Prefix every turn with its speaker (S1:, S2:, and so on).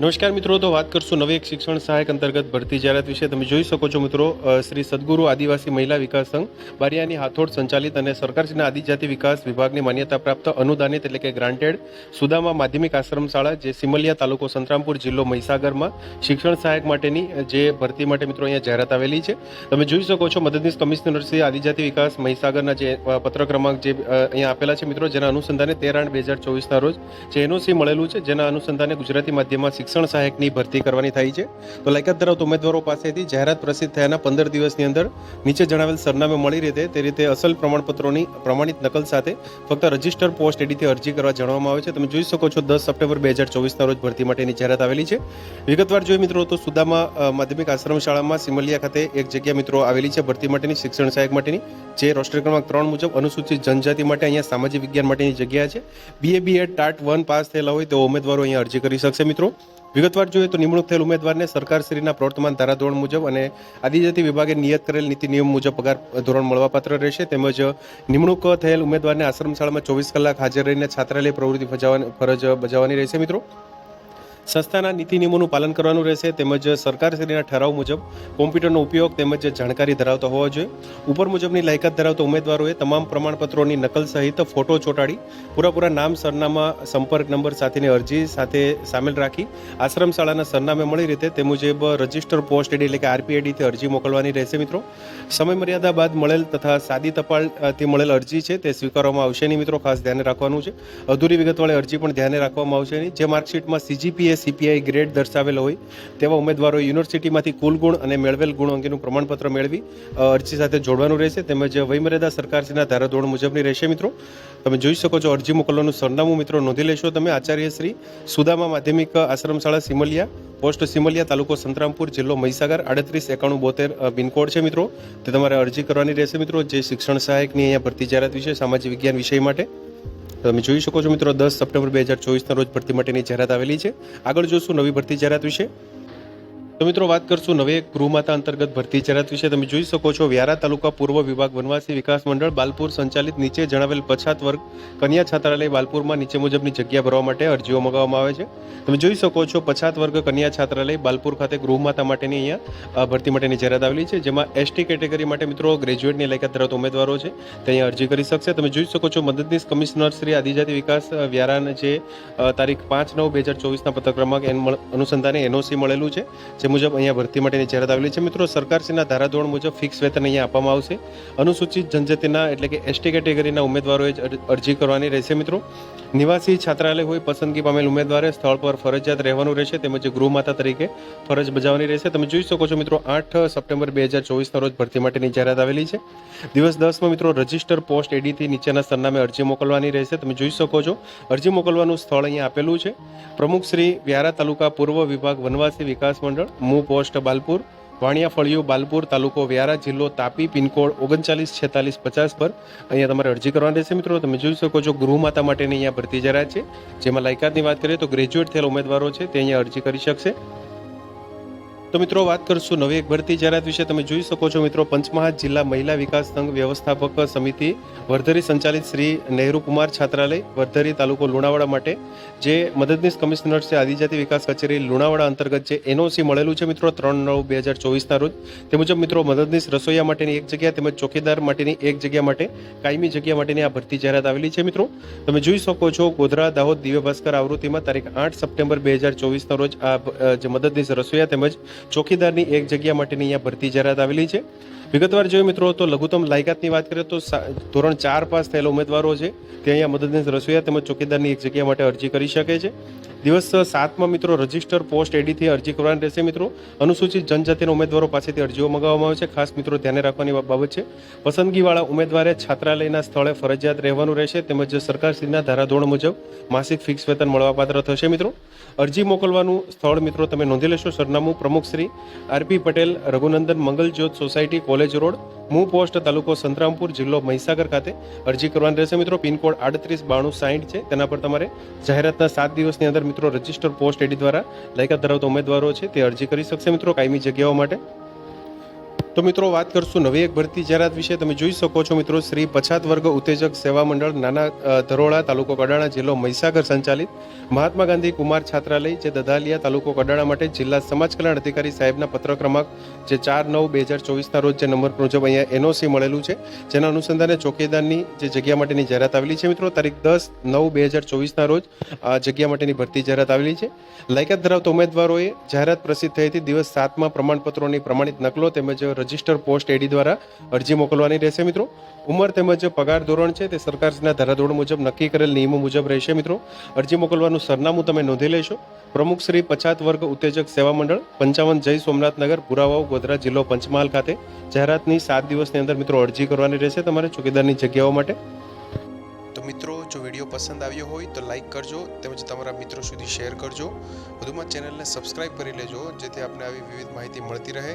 S1: નમસ્કાર મિત્રો, તો વાત કરશું નવી એક શિક્ષણ સહાયક અંતર્ગત ભરતી જાહેરાત વિશે. તમે જોઈ શકો છો મિત્રો શ્રી સદગુરુ આદિવાસી મહિલા વિકાસ સંઘ બારિયાની હાથોડ સંચાલિત અને સરકારશ્રીના આદિજાતિ વિકાસ વિભાગની માન્યતા પ્રાપ્ત અનુદાનિત એટલે કે ગ્રાન્ટેડ સુદામા માધ્યમિક આશ્રમ શાળા, જે સિમલિયા તાલુકો સંતરામપુર જિલ્લો મહીસાગરમાં શિક્ષણ સહાયક માટેની જે ભરતી માટે મિત્રો અહીંયા જાહેરાત આવેલી છે. તમે જોઈ શકો છો મદદનીશ કમિશનર આદિજાતિ વિકાસ મહીસાગરના જે પત્ર ક્રમાંક જે અહીંયા આપેલા છે મિત્રો, જેના અનુસંધાને તેર આઠ બે હજાર ચોવીસના રોજ જે એનઓસી મળેલું છે, જેના અનુસંધાને ગુજરાતી માધ્યમમાં શિક્ષણ સહાયકની ભરતી કરવાની થાય છે. તો લાયકાત ધરાવતા ઉમેદવારો પાસેથી જાહેરાત પ્રસિદ્ધ થયાના પંદર દિવસની અંદર નીચે જણાવેલ સરનામે મળી રીતે તે રીતે અસલ પ્રમાણપત્રોની પ્રમાણિત નકલ સાથે ફક્ત રજિસ્ટર પોસ્ટ એડીથી અરજી કરવા જણાવવામાં આવે છે. તમે જોઈ શકો છો દસ સપ્ટેમ્બર બે હજાર ચોવીસના રોજ ભરતી માટેની જાહેરાત આવેલી છે. વિગતવાર જોઈએ મિત્રો તો સુદામા માધ્યમિક આશ્રમ શાળામાં સિમલિયા ખાતે એક જગ્યા મિત્રો આવેલી છે ભરતી માટેની શિક્ષણ સહાયક માટેની, જે રોસ્ટર ક્રમાંક ત્રણ મુજબ અનુસૂચિત જનજાતિ માટે અહીંયા સામાજિક વિજ્ઞાન માટેની જગ્યા છે. BA BEd TAT one pass થયેલા હોય તો ઉમેદવારો અહીંયા અરજી કરી શકશે મિત્રો. વિગતવાર જોઈએ તો નિમણૂક થયેલ ઉમેદવારને સરકારશ્રીના પ્રવર્તમાન ધારાધોરણ મુજબ અને આદિજાતિ વિભાગે નિયત કરેલ નીતિ નિયમ મુજબ પગાર ધોરણ મળવાપાત્ર રહેશે, તેમજ નિમણૂક થયેલ ઉમેદવારને આશ્રમશાળામાં ચોવીસ કલાક હાજર રહીને છાત્રાલય પ્રવૃત્તિ બજાવવાની ફરજ બજાવવાની રહેશે મિત્રો. સંસ્થાના નીતિ નિયમોનું પાલન કરવાનું રહેશે તેમજ સરકારશ્રીના ઠરાવ મુજબ કોમ્પ્યુટરનો ઉપયોગ તેમજ જાણકારી ધરાવતા હોવા જોઈએ. ઉપર મુજબની લાયકાત ધરાવતા ઉમેદવારોએ તમામ પ્રમાણપત્રોની નકલ સહિત ફોટો ચોંટાડી, પૂરાપૂરા નામ, સરનામા, સંપર્ક નંબર સાથેની અરજી સાથે સામેલ રાખી આશ્રમ શાળાના સરનામે મળી રીતે તે મુજબ રજિસ્ટર પોસ્ટ એડી એટલે કે આરપીઆઈડીથી અરજી મોકલવાની રહેશે મિત્રો. સમય મર્યાદા બાદ મળેલ તથા સાદી ટપાલથી મળેલ અરજી છે તે સ્વીકારવામાં આવશે નહીં મિત્રો, ખાસ ધ્યાને રાખવાનું છે. અધૂરી વિગતવાળી અરજી પણ ધ્યાને રાખવામાં આવશે નહીં. જે માર્કશીટમાં સીજીપીએ સીપીઆઈ ગ્રેડ દર્શાવેલો હોય, તેવા ઉમેદવારો યુનિવર્સિટીમાંથી કુલ ગુણ અને મેળવેલ ગુણ અંગેનું પ્રમાણપત્ર મેળવી અરજી સાથે જોડવાનું રહેશે. તેમજ વયમર્યાદા સરકારશ્રીના ધારાધોરણ મુજબની રહેશે મિત્રો. તમે જોઈ શકો છો અરજી મોકલવાનું સરનામું મિત્રો નોંધી લેશો તમે. આચાર્ય શ્રી સુદામા માધ્યમિક આશ્રમશાળા સિમલિયા, પોસ્ટ સિમલિયા તાલુકો સંતરામપુર જિલ્લો મહીસાગર, આડત્રીસ એકાણું બોતેર પિનકોડ છે મિત્રો. તે તમારે અરજી કરવાની રહેશે મિત્રો. જે શિક્ષણ સહાયકની અહીંયા ભરતી જાહેરાત વિશે, સામાજિક વિજ્ઞાન વિષય માટે. તમે જોઈ શકો છો મિત્રો, દસ સપ્ટેમ્બર બે હજાર ચોવીસના રોજ ભરતી માટેની જાહેરાત આવેલી છે. આગળ જોશું નવી ભરતી જાહેરાત વિશે. તો મિત્રો વાત કરશું નવે ગૃહમાતા અંતર્ગત ભરતી જાહેરાત વિશે. તમે જોઈ શકો છો વ્યારા તાલુકા પૂર્વ વિભાગ વનવાસી વિકાસ મંડળ બાલપુર સંચાલિત નીચે જણાવેલ પછાત વર્ગ કન્યા છાત્રાલય બાલપુરમાં નીચે મુજબની જગ્યા ભરવા માટે અરજીઓ મંગાવવામાં આવે છે. તમે જોઈ શકો છો પછાત વર્ગ કન્યા છાત્રાલય બાલપુર ખાતે ગૃહમાતા માટેની અહીંયા ભરતી માટેની જાહેરાત આવેલી છે, જેમાં એસટી કેટેગરી માટે મિત્રો ગ્રેજ્યુએટની લાયકાત ધરાવતા ઉમેદવારો છે. તે અહીંયા અરજી કરી શકશે. તમે જોઈ શકો છો મદદનીશ કમિશનર શ્રી આદિજાતિ વિકાસ વ્યારાને જે તારીખ પાંચ નવ બે હજાર ચોવીસના પત્ર ક્રમાંક એન અનુસંધાને એનઓસી મળેલું છે. જે મુજબ અહીંયા ભરતી માટેની જાહેરાત આવેલી છે. મિત્રો, સરકારશ્રીના ધારાધોરણ મુજબ ફિક્સ વેતન અહીંયા આપવામાં આવશે. અનુસૂચિત જનજાતિના એટલે કે એસટી કેટેગરીના ઉમેદવારોએ અરજી કરવાની રહેશે, મિત્રો. નિવાસી છાત્રાલય હોય પસંદગી પામેલ ઉમેદવારે સ્થળ પર ફરજિયાત રહેવાનું રહેશે તેમજ ગૃહમાતા તરીકે ફરજ બજાવવાની રહેશે. તમે જોઈ શકો છો મિત્રો, આઠ સપ્ટેમ્બર બે હજાર ચોવીસના રોજ ભરતી માટેની જાહેરાત આવેલી છે. દિવસ દસમાં મિત્રો, રજિસ્ટર પોસ્ટ એડીથી નીચેના સરનામે અરજી મોકલવાની રહેશે. તમે જોઈ શકો છો, અરજી મોકલવાનું સ્થળ અહીંયા આપેલું છે. પ્રમુખ શ્રી વ્યારા તાલુકા પૂર્વ વિભાગ વનવાસી વિકાસ મંડળ, મુ પોસ્ટ બાલપુર વાણિયા ફળિયું, બાલપુર તાલુકો વ્યારા જિલ્લો તાપી, પિનકોડ ઓગણચાલીસ, છેતાલીસ, પચાસ પર અહીંયા તમારે અરજી કરવાની રહેશે મિત્રો. તમે જોઈ શકો છો ગૃહમાતા માટેની અહીંયા ભરતી જરા છે. જેમાં લાયકાતની વાત કરીએ તો ગ્રેજ્યુએટ થયેલ ઉમેદવારો છે, તે અહીંયા અરજી કરી શકશે. તો મિત્રો વાત કરશું નવી એક ભરતી. જાહેરાત વિશે તમે જોઈ શકો છો મિત્રો, પંચમહાલ જિલ્લા મહિલા વિકાસ સંઘ વ્યવસ્થાપક સમિતિ વર્ધરી સંચાલિત શ્રી નહેરુ કુમાર છાત્રાલય, વર્ધરી તાલુકો લુણાવાડા માટે. જે મદદનીશ કમિશનર છે આદિજાતિ વિકાસ કચેરી લુણાવાડા અંતર્ગત જે એનઓસી મળેલું છે મિત્રો, ત્રણ નવ બે હજાર ચોવીસના રોજ. તે મુજબ મિત્રો, મદદનીશ રસોઈયા માટેની એક જગ્યા તેમજ ચોકીદાર માટેની એક જગ્યા માટે કાયમી જગ્યા માટેની આ ભરતી જાહેરાત આવેલી છે મિત્રો. તમે જોઈ શકો છો ગોધરા દાહોદ દિવ્ય ભાસ્કર આવૃત્તિમાં તારીખ આઠ સપ્ટેમ્બર બે હજાર ચોવીસના રોજ આ જે મદદનીશ રસોઈયા તેમજ ચોકીદારની એક જગ્યા માટેની અહીંયા ભરતી જાહેરાત આવેલી છે. વિગતવાર જોઈએ મિત્રો, તો લઘુત્તમ લાયકાતની વાત કરીએ તો ધોરણ ચાર પાસ થયેલા ઉમેદવારો છે. તે અહીંયા મદદનીશ રસોઈયા તેમજ ચોકીદારની એક જગ્યા માટે અરજી કરી શકે છે. દિવસ સાતમાં મિત્રો, રજિસ્ટર પોસ્ટ એડીથી અરજી કરવાની રહેશે મિત્રો. અનુસૂચિત જનજાતિના ઉમેદવારો પાસેથી અરજીઓ મંગાવવામાં આવે છે. ખાસ મિત્રો, ધ્યાને રાખવાની બાબત છે. પસંદગીવાળા ઉમેદવારે છાત્રાલયના સ્થળે ફરજિયાત રહેવાનું રહેશે તેમજ સરકારશ્રીના ધારાધોરણ મુજબ માસિક ફિક્સ વેતન મળવાપાત્ર થશે મિત્રો. અરજી મોકલવાનું સ્થળ મિત્રો તમે નોંધી લેશો. સરનામું પ્રમુખ Shri RP Patel, Raghunandan Mangaljyot society, college road, મૂ પોસ્ટ તાલુકો સંતરામપુર જિલ્લો મહીસાગર ખાતે અરજી કરવાની રહેશે. મિત્રો, પિનકોડ આડત્રીસ બાણું સાઠ છે. તેના પર તમારે જાહેરાતના સાત દિવસની અંદર મિત્રો રજિસ્ટર પોસ્ટ એડી દ્વારા લાયકાત ધરાવતા ઉમેદવારો છે તે અરજી કરી શકશે. મિત્રો, કાયમી જગ્યાઓ માટે તો મિત્રો વાત કરશું નવી એક ભરતી જાહેરાત વિશે. તમે જોઈ શકો છો મિત્રો, શ્રી પછાત વર્ગ ઉત્તેજક સેવા મંડળ નાના ધરોળા તાલુકો કડાણા જિલ્લો મહીસાગર સંચાલિત. મહાત્મા ગાંધી કુમાર છાત્રાલય, જે દદાલિયા તાલુકો કડાણા માટે જિલ્લા સમાજ કલ્યાણ અધિકારી સાહેબના પત્ર ક્રમાંક, જે ચાર નવ બે હજાર ચોવીસના રોજ જે નંબર મુજબ અહીંયા એનઓસી મળેલું છે. જેના અનુસંધાને ચોકીદારની જે જગ્યા માટેની જાહેરાત આવેલી છે મિત્રો, તારીખ દસ નવ બે હજાર ચોવીસના રોજ આ જગ્યા માટેની ભરતી જાહેરાત આવેલી છે. લાયકાત ધરાવતા ઉમેદવારોએ જાહેરાત પ્રસિદ્ધ થઈ હતી. દિવસ સાતમાં પ્રમાણપત્રોની પ્રમાણિત નકલો તેમજ રજિસ્ટર પોસ્ટ એડી દ્વારા અરજી મોકલવાની રહેશે મિત્રો. ઉંમર તેમજ પગાર ધોરણ છે તે સરકારના ધારાધોરણ મુજબ નક્કી કરેલ નિયમો મુજબ રહેશે મિત્રો. અરજી મોકલવાનું સરનામું તમે નોંધી લેશો. પ્રમુખ શ્રી પછાત વર્ગ ઉત્તેજક સેવા મંડળ, પંચાવન જય સોમનાથનગર પુરાવાઓ ગોધરા જિલ્લો પંચમહાલ ખાતે જાહેરાતની સાત દિવસની અંદર મિત્રો અરજી કરવાની રહેશે તમારે ચોકીદારની જગ્યાઓ માટે. તો મિત્રો, જો વીડિયો પસંદ આવ્યો હોય તો લાઇક કરજો તેમજ તમારા મિત્રો સુધી શેર કરજો. વધુમાં ચેનલને સબસ્ક્રાઇબ કરી લેજો જેથી આપને આવી વિવિધ માહિતી મળતી રહે.